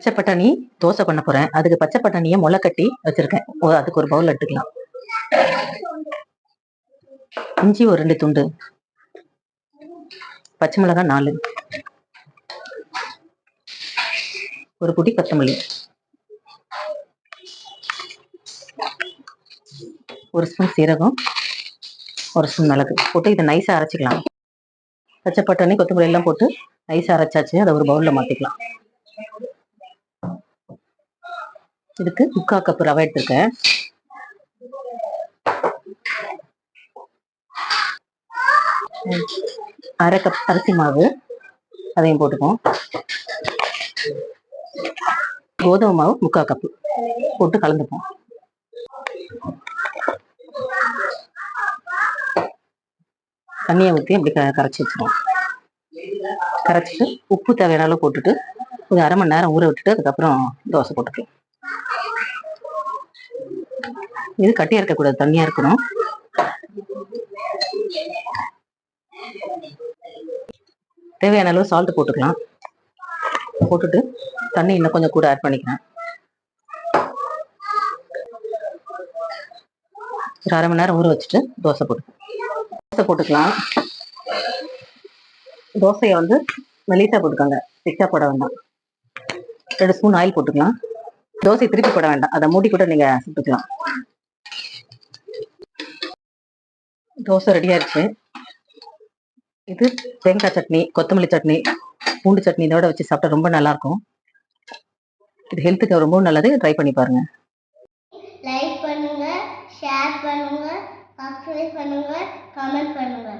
பச்சை பட்டாணி தோசை பண்ண போறேன். அதுக்கு பச்சை பட்டாணியை முளை கட்டி வச்சிருக்கேன். ஓ, அதுக்கு ஒரு பவுல் எடுத்துக்கலாம். இஞ்சி ஒரு ரெண்டு துண்டு. பச்சை மிளகாய் நாலு. ஒரு குடி கொத்தமல்லி. ஒரு ஸ்பூன் சீரகம் ஒரு ஸ்பூன் மிளகு. போட்டு இதை நைஸாக அரைச்சிக்கலாம். பச்சை பட்டாணி கொத்தமல்லி எல்லாம் போட்டு நைஸா அரைச்சாச்சு. அதை ஒரு பவுல்ல மாத்திக்கலாம். இதுக்கு முக்கா கப் ரவை எடுத்திருக்கேன். அரை கப் அரிசி மாவு அதையும் போட்டுப்போம் கோதுமை மாவு முக்கா கப்பு போட்டு கலந்துப்போம். தண்ணியை ஊற்றி அப்படி க கரைச்சி வச்சுருவோம். கரைச்சிட்டு உப்பு தேவையான அளவு போட்டுட்டு ஒரு அரை மணி நேரம் ஊற விட்டுட்டு அதுக்கப்புறம் தோசை போட்டுக்கலாம். இது கட்டியா இருக்கக்கூடாது தண்ணியா இருக்கணும். தேவையான அளவு சால்ட் போட்டுக்கலாம். போட்டுட்டு தண்ணி இன்னும் கொஞ்சம் கூட ஆட் பண்ணிக்கிறேன் ஒரு அரை மணி நேரம் ஊற வச்சுட்டு தோசை போட்டு தோசை போட்டுக்கலாம். தோசையை வந்து மெலிசா போட்டுக்கோங்க. திக்கா போட வேண்டாம். ரெண்டு ஸ்பூன் ஆயில் போட்டுக்கலாம். தோசை திருப்பி போட வேண்டாம். அதை மூடி கூட நீங்க சுட்டுக்கலாம். தோசை ரெடி ஆயிடுச்சு. இது தேங்காய் சட்னி கொத்தமல்லி சட்னி பூண்டு சட்னி இதோட வச்சு சாப்பிட்டா ரொம்ப நல்லா இருக்கும் இது ஹெல்த்துக்கு ரொம்ப நல்லது. ட்ரை பண்ணி பாருங்க. லைக் பண்ணுங்க ஷேர் பண்ணுங்க சப்ஸ்கிரைப் பண்ணுங்க கமெண்ட் பண்ணுங்க.